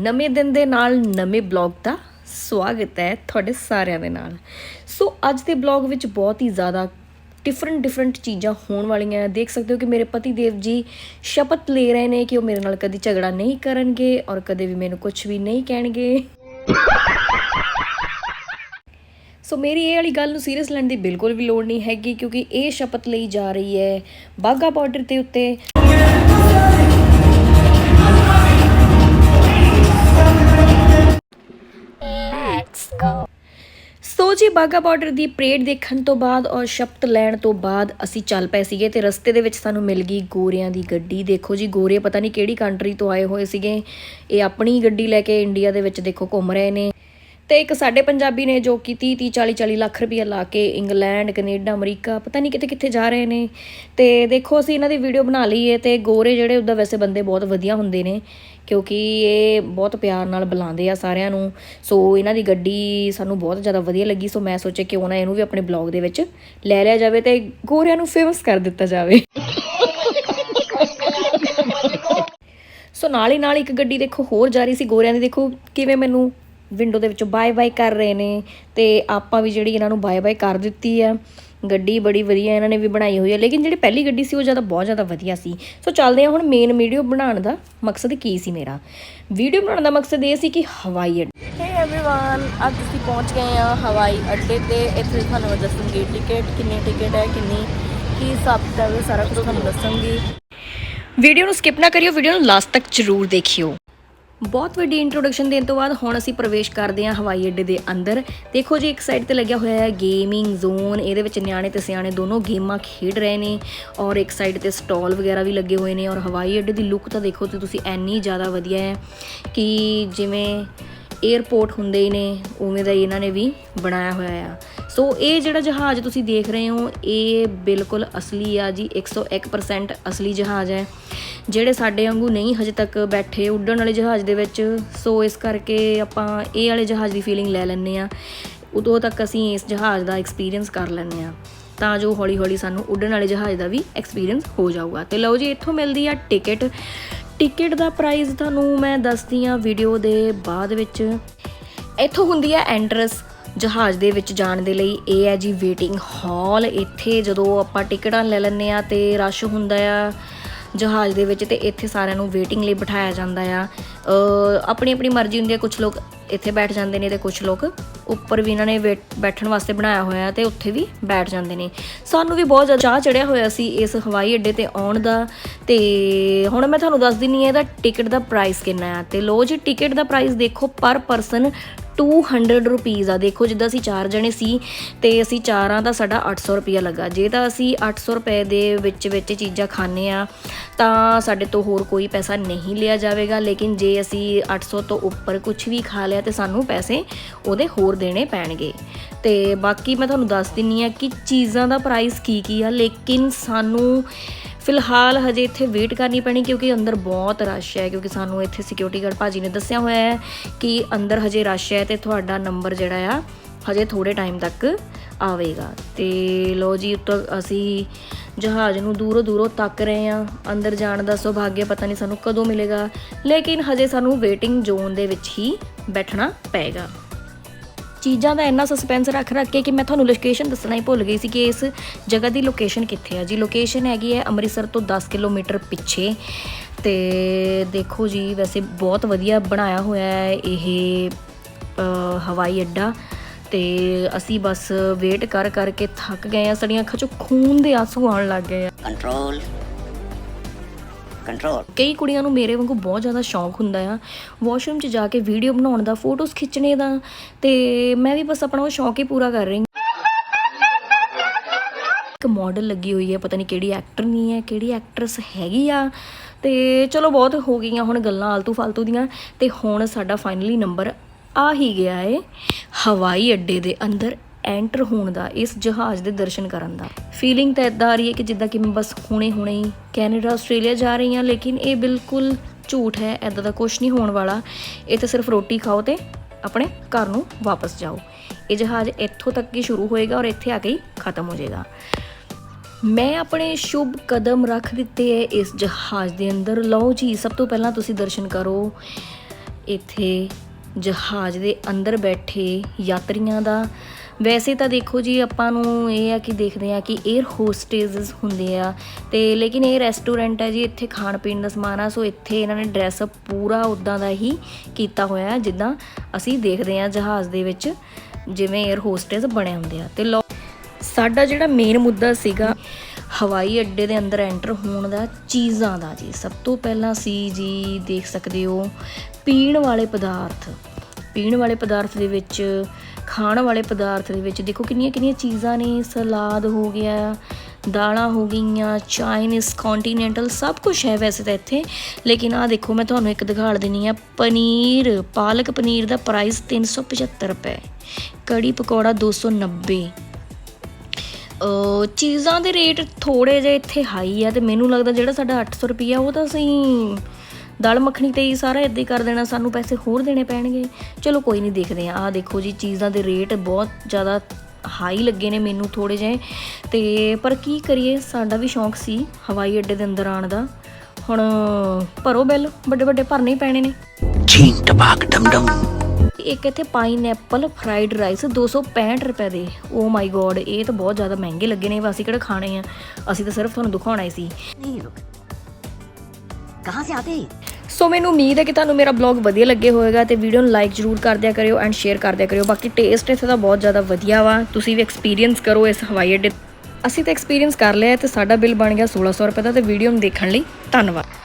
ਨਵੇਂ ਦਿਨ ਦੇ ਨਾਲ ਨਵੇਂ ਬਲੌਗ ਦਾ ਸਵਾਗਤ ਹੈ ਤੁਹਾਡੇ ਸਾਰਿਆਂ ਦੇ ਨਾਲ। ਸੋ ਅੱਜ ਦੇ ਬਲੌਗ ਵਿੱਚ ਬਹੁਤ ਹੀ ਜ਼ਿਆਦਾ ਡਿਫਰੈਂਟ ਡਿਫਰੈਂਟ ਚੀਜ਼ਾਂ ਹੋਣ ਵਾਲੀਆਂ ਦੇਖ ਸਕਦੇ ਹੋ ਕਿ ਮੇਰੇ ਪਤੀ ਦੇਵ ਜੀ ਸ਼ਪਥ ਲੈ ਰਹੇ ਨੇ ਕਿ ਉਹ ਮੇਰੇ ਨਾਲ ਕਦੀ ਝਗੜਾ ਨਹੀਂ ਕਰਨਗੇ ਔਰ ਕਦੇ ਵੀ ਮੈਨੂੰ ਕੁਝ ਵੀ ਨਹੀਂ ਕਹਿਣਗੇ। ਸੋ ਮੇਰੀ ਇਹ ਵਾਲੀ ਗੱਲ ਨੂੰ ਸੀਰੀਅਸ ਲੈਣ ਦੀ ਬਿਲਕੁਲ ਵੀ ਲੋੜ ਨਹੀਂ ਹੈਗੀ ਕਿਉਂਕਿ ਇਹ ਸ਼ਪਥ ਲਈ ਜਾ ਰਹੀ ਹੈ ਬਾਗਾ ਬਾਰਡਰ ਦੇ ਉੱਤੇ। ਬਾਗਾ ਬਾਰਡਰ ਦੀ ਪਰੇਡ ਦੇਖਣ ਤੋਂ ਬਾਅਦ ਔਰ ਸ਼ਬਦ ਲੈਣ ਤੋਂ ਬਾਅਦ ਅਸੀਂ ਚੱਲ ਪਏ ਸੀਗੇ ਤੇ ਰਸਤੇ ਦੇ ਵਿੱਚ ਸਾਨੂੰ ਮਿਲ ਗਈ ਗੋਰਿਆਂ ਦੀ ਗੱਡੀ। ਦੇਖੋ ਜੀ, ਗੋਰੇ ਪਤਾ ਨਹੀਂ ਕਿਹੜੀ ਕੰਟਰੀ ਤੋਂ ਆਏ ਹੋਏ ਸੀਗੇ। ਇਹ ਆਪਣੀ ਗੱਡੀ ਲੈ ਕੇ ਇੰਡੀਆ ਦੇ ਵਿੱਚ ਦੇਖੋ ਘੁੰਮ ਰਹੇ ਨੇ। ਤੇ ਇੱਕ ਸਾਡੇ ਪੰਜਾਬੀ ਨੇ ਜੋ ਕਿ 30 30 40 40 ਲੱਖ ਰੁਪਏ ਲਾ ਕੇ ਇੰਗਲੈਂਡ, ਕੈਨੇਡਾ, ਅਮਰੀਕਾ, ਪਤਾ ਨਹੀਂ ਕਿਤੇ ਕਿੱਥੇ ਜਾ ਰਹੇ ਨੇ। ਤੇ ਦੇਖੋ ਅਸੀਂ ਇਹਨਾਂ ਦੀ ਵੀਡੀਓ ਬਣਾ ਲਈ ਹੈ ਤੇ ਗੋਰੇ ਜਿਹੜੇ ਉਹਦਾ ਵੈਸੇ ਬੰਦੇ ਬਹੁਤ ਵਧੀਆ ਹੁੰਦੇ ਨੇ। ਕਿਉਂਕਿ ਇਹ ਬਹੁਤ ਪਿਆਰ ਨਾਲ ਬੁਲਾਉਂਦੇ ਆ ਸਾਰਿਆਂ ਨੂੰ। ਸੋ ਇਹਨਾਂ ਦੀ ਗੱਡੀ ਸਾਨੂੰ ਬਹੁਤ ਜ਼ਿਆਦਾ ਵਧੀਆ ਲੱਗੀ। ਸੋ ਮੈਂ ਸੋਚਿਆ ਕਿਉਂ ਨਾ ਇਹਨੂੰ ਵੀ ਆਪਣੇ ਬਲੌਗ ਦੇ ਵਿੱਚ ਲੈ ਲਿਆ ਜਾਵੇ ਤੇ ਗੋਰਿਆਂ ਨੂੰ ਫੇਮਸ ਕਰ ਦਿੱਤਾ ਜਾਵੇ। ਸੋ ਨਾਲ ਹੀ ਨਾਲ ਇੱਕ ਗੱਡੀ ਦੇਖੋ, ਹੋਰ ਜਾ ਰਹੀ ਸੀ ਗੋਰਿਆਂ ਦੀ। ਦੇਖੋ, ਕਿਵੇਂ ਮੈਨੂੰ ਵਿੰਡੋ ਦੇ ਵਿੱਚੋਂ ਬਾਏ ਬਾਏ ਕਰ ਰਹੇ ਨੇ ਤੇ ਆਪਾਂ ਵੀ ਜਿਹੜੀ ਇਹਨਾਂ ਨੂੰ ਬਾਏ ਬਾਏ ਕਰ ਦਿੱਤੀ ਆ। ਗੱਡੀ ਬੜੀ ਵਧੀਆ ਇਹਨਾਂ ਨੇ ਵੀ ਬਣਾਈ ਹੋਈ ਹੈ ਲੇਕਿਨ ਜਿਹੜੀ ਪਹਿਲੀ ਗੱਡੀ ਸੀ ਉਹ ਜ਼ਿਆਦਾ ਬਹੁਤ ਜ਼ਿਆਦਾ ਵਧੀਆ ਸੀ ਸੋ ਚੱਲਦੇ ਹਾਂ ਹੁਣ ਮੇਨ ਵੀਡੀਓ ਬਣਾਉਣ ਦਾ ਮਕਸਦ ਕੀ ਸੀ ਮੇਰਾ ਵੀਡੀਓ ਬਣਾਉਣ ਦਾ ਮਕਸਦ ਇਹ ਸੀ ਕਿ ਹਵਾਈ ਅੱਡੇ ਹੇ एवरीवन ਅੱਜ ਅਸੀਂ ਪਹੁੰਚ ਗਏ ਹਾਂ ਹਵਾਈ ਅੱਡੇ ਤੇ ਇੱਥੇ ਤੁਹਾਨੂੰ ਮੈਂ ਦੱਸੂੰਗੀ ਟਿਕਟ ਕਿੰਨੀ ਟਿਕਟ ਹੈ ਕਿੰਨੀ ਕੀ ਹਿਸਾਬ ਕਿਤਾਬ ਹੈ ਸਾਰਾ ਕੁਝ ਤੁਹਾਨੂੰ ਦੱਸਾਂਗੀ ਵੀਡੀਓ ਨੂੰ ਸਕਿਪ ਨਾ ਕਰਿਓ ਵੀਡੀਓ ਨੂੰ ਲਾਸਟ ਤੱਕ ਜ਼ਰੂਰ ਦੇਖਿਓ ਬਹੁਤ ਵੱਡੀ ਇੰਟਰੋਡਕਸ਼ਨ ਦੇਣ ਤੋਂ ਬਾਅਦ ਹੁਣ ਅਸੀਂ ਪ੍ਰਵੇਸ਼ ਕਰਦੇ ਹਾਂ ਹਵਾਈ ਅੱਡੇ ਦੇ ਅੰਦਰ। ਦੇਖੋ ਜੀ, ਇੱਕ ਸਾਈਡ ਤੇ ਲੱਗਿਆ ਹੋਇਆ ਹੈ ਗੇਮਿੰਗ ਜ਼ੋਨ ਇਹਦੇ ਵਿੱਚ ਨਿਆਣੇ ਤੇ ਸਿਆਣੇ ਦੋਨੋਂ ਗੇਮਾਂ ਖੇਡ ਰਹੇ ਨੇ ਔਰ ਇੱਕ ਸਾਈਡ ਤੇ ਸਟਾਲ ਵਗੈਰਾ ਵੀ ਲੱਗੇ ਹੋਏ ਨੇ ਔਰ ਹਵਾਈ ਅੱਡੇ ਦੀ ਲੁੱਕ ਤਾਂ ਦੇਖੋ ਤੇ ਤੁਸੀਂ ਐਨੀ ਜ਼ਿਆਦਾ ਵਧੀਆ ਹੈ ਕਿ ਜਿਵੇਂ 에ਅਰਪੋਰਟ ਹੁੰਦੇ ਹੀ ਨੇ, ਉਵੇਂ ਦਾ ਹੀ ਇਹਨਾਂ ਨੇ ਵੀ ਬਣਾਇਆ ਹੋਇਆ ਆ। ਸੋ ਇਹ ਜਿਹੜਾ ਜਹਾਜ਼ ਤੁਸੀਂ ਦੇਖ ਰਹੇ ਹੋ, ਇਹ ਬਿਲਕੁਲ ਅਸਲੀ ਆ ਜੀ 101% ਅਸਲੀ ਜਹਾਜ਼ ਹੈ। ਜਿਹੜੇ ਸਾਡੇ ਵਾਂਗੂ ਨਹੀਂ ਹਜੇ ਤੱਕ ਬੈਠੇ ਉੱਡਣ ਵਾਲੇ ਜਹਾਜ਼ ਦੇ ਵਿੱਚ ਸੋ ਇਸ ਕਰਕੇ ਆਪਾਂ ਇਹ ਵਾਲੇ ਜਹਾਜ਼ ਦੀ ਫੀਲਿੰਗ ਲੈ ਲੈਂਦੇ ਆ ਉਦੋਂ ਤੱਕ ਅਸੀਂ ਇਸ ਜਹਾਜ਼ ਦਾ ਐਕਸਪੀਰੀਅੰਸ ਕਰ ਲੈਂਦੇ ਆ ਤਾਂ ਜੋ ਹੌਲੀ ਹੌਲੀ ਸਾਨੂੰ ਉੱਡਣ ਵਾਲੇ ਜਹਾਜ਼ ਦਾ ਵੀ ਐਕਸਪੀਰੀਅੰਸ ਹੋ ਜਾਊਗਾ। ਤੇ ਲਓ ਜੀ, ਇੱਥੋਂ ਮਿਲਦੀ ਆ ਟਿਕਟ ਟਿਕਟ ਦਾ ਪ੍ਰਾਈਸ ਤੁਹਾਨੂੰ ਮੈਂ ਦੱਸਦੀ ਆ ਵੀਡੀਓ ਦੇ ਬਾਅਦ ਵਿੱਚ। ਇੱਥੋਂ ਹੁੰਦੀ ਹੈ ਐਂਟਰਸ ਜਹਾਜ਼ ਦੇ ਵਿੱਚ ਜਾਣ ਦੇ ਲਈ। ਇਹ ਹੈ ਜੀ ਵੇਟਿੰਗ ਹਾਲ। ਇੱਥੇ ਜਦੋਂ ਆਪਾਂ ਟਿਕਟਾਂ ਲੈ ਲੈਂਦੇ ਆ ਤੇ ਰਸ਼ ਹੁੰਦਾ ਆ ਜਹਾਜ਼ ਦੇ ਵਿੱਚ ਤੇ ਇੱਥੇ ਸਾਰਿਆਂ ਨੂੰ ਵੇਟਿੰਗ ਲਈ ਬਿਠਾਇਆ ਜਾਂਦਾ ਆ। ਆਪਣੀ ਆਪਣੀ ਮਰਜ਼ੀ ਹੁੰਦੀ ਹੈ ਕੁਝ ਲੋਕ ਇੱਥੇ ਬੈਠ ਜਾਂਦੇ ਨੇ ਤੇ ਕੁਝ ਲੋਕ ਉੱਪਰ ਵੀ ਇਹਨਾਂ ਨੇ ਵੇਟ- ਬੈਠਣ ਵਾਸਤੇ ਬਣਾਇਆ ਹੋਇਆ ਤੇ ਉੱਥੇ ਵੀ ਬੈਠ ਜਾਂਦੇ ਨੇ। ਸਾਨੂੰ ਵੀ ਬਹੁਤ ਜ਼ਿਆਦਾ ਚਾਹ ਚੜਿਆ ਹੋਇਆ ਸੀ ਇਸ ਹਵਾਈ ਅੱਡੇ ਤੇ ਆਉਣ ਦਾ ਤੇ ਹੁਣ ਮੈਂ ਤੁਹਾਨੂੰ ਦੱਸ ਦਿੰਨੀ ਆ ਇਹਦਾ ਟਿਕਟ ਦਾ ਪ੍ਰਾਈਸ ਕਿੰਨਾ ਆ ਤੇ ਲੋ ਜੀ, ਟਿਕਟ ਦਾ ਪ੍ਰਾਈਸ ਦੇਖੋ ਪਰ ਪਰਸਨ 200 ਰੁਪੀਸ ਆ। ਦੇਖੋ ਜਿੱਦਾਂ ਅਸੀਂ ਚਾਰ ਜਣੇ ਸੀ ਤੇ ਅਸੀਂ ਚਾਰਾਂ ਦਾ ਸਾਡਾ 800 ਰੁਪਿਆ ਲੱਗਾ। ਜੇ ਤਾਂ ਅਸੀਂ 800 ਰੁਪਏ ਦੇ ਵਿੱਚ ਵਿੱਚ ਚੀਜ਼ਾਂ ਖਾਣੇ ਆ, ਤਾਂ ਸਾਡੇ ਤੋਂ ਹੋਰ ਕੋਈ ਪੈਸਾ ਨਹੀਂ ਲਿਆ ਜਾਵੇਗਾ। ਲੇਕਿਨ ਜੇ ਅਸੀਂ 800 ਤੋਂ ਉੱਪਰ ਕੁਝ ਵੀ ਖਾ ਲਿਆ ਤੇ ਸਾਨੂੰ ਪੈਸੇ ਉਹਦੇ ਹੋਰ ਦੇਣੇ ਪੈਣਗੇ। ਤੇ ਬਾਕੀ ਮੈਂ ਤੁਹਾਨੂੰ ਦੱਸ ਦਿੰਨੀ ਆ ਕਿ ਚੀਜ਼ਾਂ ਦਾ ਪ੍ਰਾਈਸ ਕੀ ਕੀ ਆ। ਲੇਕਿਨ ਸਾਨੂੰ ਫਿਲਹਾਲ ਹਜੇ ਇੱਥੇ ਵੇਟ ਕਰਨੀ ਪੈਣੀ ਕਿਉਂਕਿ ਅੰਦਰ ਬਹੁਤ ਰਸ਼ ਹੈ, ਕਿਉਂਕਿ ਸਾਨੂੰ ਇੱਥੇ ਸਿਕਿਉਰਿਟੀ ਗਾਰਡ ਭਾਜੀ ਨੇ ਦੱਸਿਆ ਹੋਇਆ ਹੈ ਕਿ ਅੰਦਰ ਹਜੇ ਰਸ਼ ਹੈ ਤੇ ਤੁਹਾਡਾ ਨੰਬਰ ਜਿਹੜਾ ਆ, ਹਜੇ ਥੋੜੇ ਟਾਈਮ ਤੱਕ ਆਵੇਗਾ। ਤੇ ਲੋ ਜੀ, ਉੱਤੋਂ ਅਸੀਂ ਜਹਾਜ਼ ਨੂੰ ਦੂਰੋਂ ਦੂਰੋਂ ਤੱਕ ਰਹੇ ਆ ਅੰਦਰ ਜਾਣ ਦਾ ਸੁਭਾਗਿਆ ਪਤਾ ਨਹੀਂ ਸਾਨੂੰ ਕਦੋਂ ਮਿਲੇਗਾ, ਲੇਕਿਨ ਹਜੇ ਸਾਨੂੰ ਵੇਟਿੰਗ ਜ਼ੋਨ ਦੇ ਵਿੱਚ ਹੀ ਬੈਠਣਾ ਪਏਗਾ। ਚੀਜ਼ਾਂ ਦਾ ਇੰਨਾ ਸਸਪੈਂਸ ਰੱਖ ਰੱਖ ਕੇ ਕਿ ਮੈਂ ਤੁਹਾਨੂੰ ਲੋਕੇਸ਼ਨ ਦੱਸਣਾ ਹੀ ਭੁੱਲ ਗਈ ਸੀ ਕਿ ਇਸ ਜਗ੍ਹਾ ਦੀ ਲੋਕੇਸ਼ਨ ਕਿੱਥੇ ਆ। ਜੀ ਲੋਕੇਸ਼ਨ ਹੈਗੀ ਹੈ ਅੰਮ੍ਰਿਤਸਰ ਤੋਂ 10 ਕਿਲੋਮੀਟਰ ਪਿੱਛੇ। ਤੇ ਦੇਖੋ ਜੀ, ਵੈਸੇ ਬਹੁਤ ਵਧੀਆ ਬਣਾਇਆ ਹੋਇਆ ਹੈ ਇਹ ਹਵਾਈ ਅੱਡਾ। ਤੇ ਅਸੀਂ ਬਸ ਵੇਟ ਕਰ ਕਰਕੇ ਥੱਕ ਗਏ ਆ ਸੜੀਆਂ ਅੱਖਾਂ 'ਚੋਂ ਖੂਨ ਦੇ ਆਂਸੂ ਆਉਣ ਲੱਗ ਗਏ ਆ। Control control. ਕਈ ਕੁੜੀਆਂ ਨੂੰ ਮੇਰੇ ਵਾਂਗੂ ਬਹੁਤ ਜ਼ਿਆਦਾ ਸ਼ੌਂਕ ਹੁੰਦਾ ਆ। ਵਾਸ਼ਰੂਮ 'ਚ ਜਾ ਕੇ ਵੀਡੀਓ ਬਣਾਉਣ ਦਾ ਫੋਟੋਜ਼ ਖਿੱਚਣੇ ਦਾ, ਤੇ ਮੈਂ ਵੀ ਬਸ ਆਪਣਾ ਉਹ ਸ਼ੌਂਕ ਹੀ ਪੂਰਾ ਕਰ ਰਹੀ ਇੱਕ ਮਾਡਲ ਲੱਗੀ ਹੋਈ ਹੈ, ਪਤਾ ਨਹੀਂ ਕਿਹੜੀ ਐਕਟਰ ਨਹੀਂ ਹੈ, ਕਿਹੜੀ ਐਕਟਰਸ ਹੈਗੀ ਆ। ਤੇ ਚਲੋ ਬਹੁਤ ਹੋ ਗਈਆਂ ਹੁਣ ਗੱਲਾਂ ਆਲਤੂ ਫਾਲਤੂ ਦੀਆਂ, ਤੇ ਹੁਣ ਸਾਡਾ ਫਾਈਨਲੀ ਨੰਬਰ ਆ ਹੀ ਗਿਆ ਏ, ਹਵਾਈ ਅੱਡੇ ਦੇ ਅੰਦਰ ਐਂਟਰ ਹੋਣ ਦਾ, ਇਸ ਜਹਾਜ਼ ਦੇ ਦਰਸ਼ਨ ਕਰਨ ਦਾ। ਫੀਲਿੰਗ ਤਾਂ ਇਦਾਂ ਆ ਰਹੀ ਹੈ ਕਿ ਜਿੱਦਾਂ ਕਿ ਮੈਂ ਬਸ ਹੁਣੇ ਹੁਣੇ ਹੀ ਕੈਨੇਡਾ ਆਸਟ੍ਰੇਲੀਆ ਜਾ ਰਹੀ ਹਾਂ, ਲੇਕਿਨ ਇਹ ਬਿਲਕੁਲ ਝੂਠ ਹੈ ਐਦਾਂ ਦਾ ਕੁਝ ਨਹੀਂ ਹੋਣ ਵਾਲਾ। ਇਹ ਤਾਂ ਸਿਰਫ ਰੋਟੀ ਖਾਓ ਤੇ ਆਪਣੇ ਘਰ ਨੂੰ ਵਾਪਸ ਜਾਓ। ਇਹ ਜਹਾਜ਼ ਇੱਥੋਂ ਤੱਕ ਹੀ ਸ਼ੁਰੂ ਹੋਏਗਾ ਔਰ ਇੱਥੇ ਆ ਕੇ ਹੀ ਖਤਮ ਹੋ ਜਾਏਗਾ। ਮੈਂ ਆਪਣੇ ਸ਼ੁਭ ਕਦਮ ਰੱਖ ਦਿੱਤੇ ਹੈ ਇਸ ਜਹਾਜ਼ ਦੇ ਅੰਦਰ। ਲਓ ਜੀ, ਸਭ ਤੋਂ ਪਹਿਲਾਂ ਤੁਸੀਂ ਦਰਸ਼ਨ ਕਰੋ। ਇੱਥੇ ਜਹਾਜ਼ ਦੇ ਅੰਦਰ ਬੈਠੇ ਯਾਤਰੀਆਂ ਦਾ ਵੈਸੇ ਤਾਂ ਦੇਖੋ ਜੀ, ਆਪਾਂ ਨੂੰ ਇਹ ਆ ਕਿ ਦੇਖਦੇ ਆ ਕਿ 에ਅਰ ਹੋਸਟੇਸਸ ਹੁੰਦੇ ਆ। ਤੇ ਲੇਕਿਨ ਇਹ ਰੈਸਟੋਰੈਂਟ ਹੈ ਜੀ, ਇੱਥੇ ਖਾਣ ਪੀਣ ਦਾ ਸਮਾਨ ਆ, ਸੋ ਇੱਥੇ ਇਹਨਾਂ ਨੇ ਡਰੈਸ ਪੂਰਾ ਉਦਾਂ ਦਾ ਹੀ ਕੀਤਾ ਹੋਇਆ ਜਿੱਦਾਂ ਅਸੀਂ ਦੇਖਦੇ ਆ ਜਹਾਜ਼ ਦੇ ਵਿੱਚ, ਜਿਵੇਂ 에ਅਰ ਹੋਸਟੇਸ ਬਣੇ ਹੁੰਦੇ ਆ। ਤੇ ਲੋ ਸਾਡਾ ਜਿਹੜਾ ਮੇਨ ਮੁੱਦਾ ਸੀਗਾ, ਹਵਾਈ ਅੱਡੇ ਦੇ ਅੰਦਰ ਐਂਟਰ ਹੋਣ ਦਾ, ਚੀਜ਼ਾਂ ਦਾ ਜੀ। ਸਭ ਤੋਂ ਪਹਿਲਾਂ ਸੀ ਜੀ, ਦੇਖ ਸਕਦੇ ਹੋ, ਪੀਣ ਵਾਲੇ ਪਦਾਰਥ। ਪੀਣ ਵਾਲੇ ਪਦਾਰਥ ਦੇ ਵਿੱਚ, ਖਾਣ ਵਾਲੇ ਪਦਾਰਥ ਦੇ ਵਿੱਚ, ਦੇਖੋ ਕਿੰਨੀਆਂ ਕਿੰਨੀਆਂ ਚੀਜ਼ਾਂ ਨੇ, ਸਲਾਦ ਹੋ ਗਿਆ, ਦਾਲਾਂ ਹੋ ਗਈਆਂ, ਚਾਈਨੀਜ਼ ਕੰਟੀਨੈਂਟਲ ਸਭ ਕੁਝ ਹੈ ਵੈਸੇ ਤਾਂ ਇੱਥੇ। ਲੇਕਿਨ ਆ ਦੇਖੋ, ਮੈਂ ਤੁਹਾਨੂੰ ਇੱਕ ਦਿਖਾੜ ਦਿੰਨੀ ਆ ਪਨੀਰ, ਪਾਲਕ ਪਨੀਰ ਦਾ ਪ੍ਰਾਈਸ 375 ਰੁਪਏ, ਕੜੀ ਪਕੌੜਾ 290 ਅਹ ਚੀਜ਼ਾਂ ਦੇ ਰੇਟ ਥੋੜੇ ਜਿਹੇ ਇੱਥੇ ਹਾਈ ਆ ਤੇ ਮੈਨੂੰ ਲੱਗਦਾ ਜਿਹੜਾ ਸਾਡਾ 800 ਰੁਪਈਆ ਉਹ ਤਾਂ ਅਸੀਂ ਦਾਲ ਮੱਖਣੀ ਤੇ ਹੀ ਸਾਰਾ ਇੱਦਾਂ ਹੀ ਕਰ ਦੇਣਾ ਸਾਨੂੰ ਪੈਸੇ ਹੋਰ ਦੇਣੇ ਪੈਣਗੇ। ਚਲੋ ਕੋਈ ਨਹੀਂ ਦੇਖਦੇ ਆ ਆਹ ਦੇਖੋ ਜੀ ਚੀਜ਼ਾਂ ਦੇ ਰੇਟ ਬਹੁਤ ਜ਼ਿਆਦਾ ਹਾਈ ਲੱਗੇ ਨੇ ਮੈਨੂੰ ਥੋੜੇ ਜਿਹੇ। ਤੇ ਪਰ ਕੀ ਕਰੀਏ ਸਾਡਾ ਵੀ ਸ਼ੌਂਕ ਸੀ ਹਵਾਈ ਅੱਡੇ ਦੇ ਅੰਦਰ ਆਣ ਦਾ। ਹੁਣ ਭਰੋ ਬਿੱਲ ਵੱਡੇ ਵੱਡੇ ਭਰਨੇ ਪੈਣੇ ਨੇ। ਛੀਂ ਟਪਾਕ ਡਮਡਮ ਇੱਕ ਇੱਥੇ ਪਾਈਨਐਪਲ ਫਰਾਈਡ ਰਾਈਸ 265 ਰੁਪਏ ਦੇ। ਓ ਮਾਈ ਗੋਡ ਇਹ ਤਾਂ ਬਹੁਤ ਜ਼ਿਆਦਾ ਮਹਿੰਗੇ ਲੱਗੇ ਨੇ। ਅਸੀਂ ਕਿਹੜਾ ਖਾਣੇ ਆ? ਅਸੀਂ ਤਾਂ ਸਿਰਫ ਤੁਹਾਨੂੰ ਦਿਖਾਉਣਾ ਹੀ ਸੀ। ਨਹੀਂ ਰੁਕ। ਕਹਾਂ ਸੇ ਆਤੇ? ਸੋ ਮੈਨੂੰ ਉਮੀਦ ਹੈ ਕਿ ਤੁਹਾਨੂੰ ਮੇਰਾ ਬਲੌਗ ਵਧੀਆ ਲੱਗੇ ਹੋਵੇਗਾ ਤੇ ਵੀਡੀਓ ਨੂੰ ਲਾਈਕ ਜਰੂਰ ਕਰ ਦਿਆ ਕਰਿਓ ਐਂਡ ਸ਼ੇਅਰ ਕਰ ਦਿਆ ਕਰਿਓ। ਬਾਕੀ ਟੇਸਟ ਇੱਥੇ ਦਾ ਬਹੁਤ ਜ਼ਿਆਦਾ ਵਧੀਆ ਵਾ। ਤੁਸੀਂ ਵੀ ਐਕਸਪੀਰੀਅੰਸ ਕਰੋ ਇਸ ਹਵਾਈ ਅੱਡੇ ਅਸੀਂ ਤਾਂ ਐਕਸਪੀਰੀਅੰਸ ਕਰ ਲਿਆ ਤੇ ਸਾਡਾ ਬਿੱਲ ਬਣ ਗਿਆ 1600 ਰੁਪਏ ਦਾ ਤੇ ਵੀਡੀਓ ਨੂੰ ਦੇਖਣ ਲਈ ਧੰਨਵਾਦ।